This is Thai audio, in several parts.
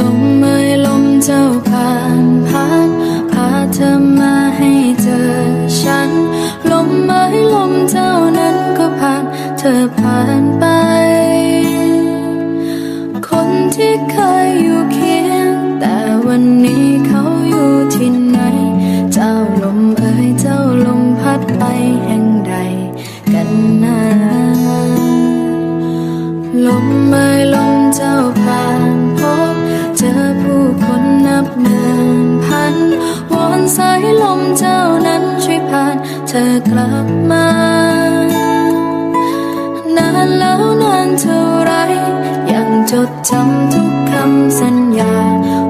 ลมเอ่ยลมเจ้าผ่านผ่านพาเธอมาให้เจอฉัน ลมเอ่ยลมเจ้านั้นก็ผ่าน เธอผ่านไป คนที่เคยอยู่เคียง แต่วันนี้เขาอยู่ที่ไหน เจ้าลมเอ่ยเจ้าลมพัดไปแห่งใดกันนะลมเอ่ยลมเจ้าผ่าน เธอกลับมา นานแล้วนานเท่าไร ยังจดจำทุกคำสัญญา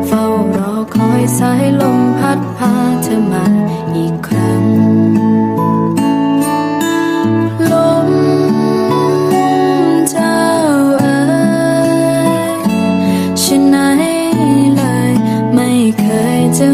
เฝ้ารอคอยสายลมพัดพาเธอมาอีกครั้ง ลมเจ้าเอ๋ยฉันไหนเลย ไม่เคยจะ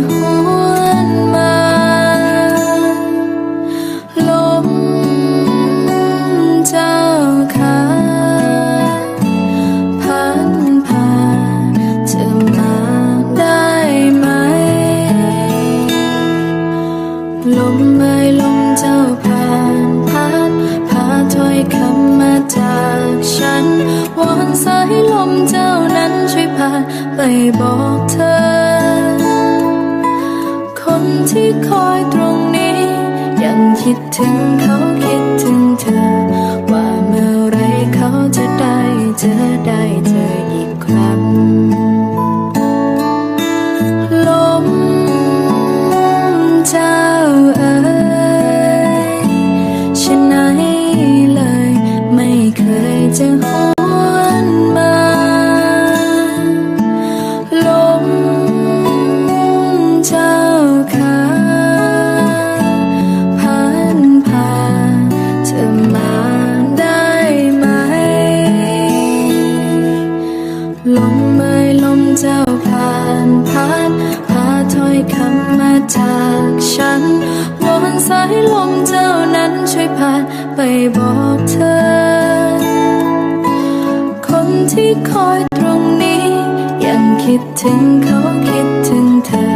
ไปบอกเธอ คนที่คอยตรงนี้ ยังคิดถึงเขาคิดถึงเธอ ว่าเมื่อไรเขาจะได้เจอได้เจออีกครั้งลมเจ้าเอ๋ยฉันไหนเลย ไม่เคยจะ ลมเอ่ยลมเจ้าผ่านพัดพาถ้อยคำมาจากฉันวอนสายลมเจ้านั้นช่วยพานไปบอกเธอ คนที่คอยตรงนี้ ยังคิดถึงเขาคิดถึงเธอ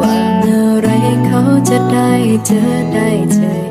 ว่าเมื่อไรเขาจะได้เจอได้เจอ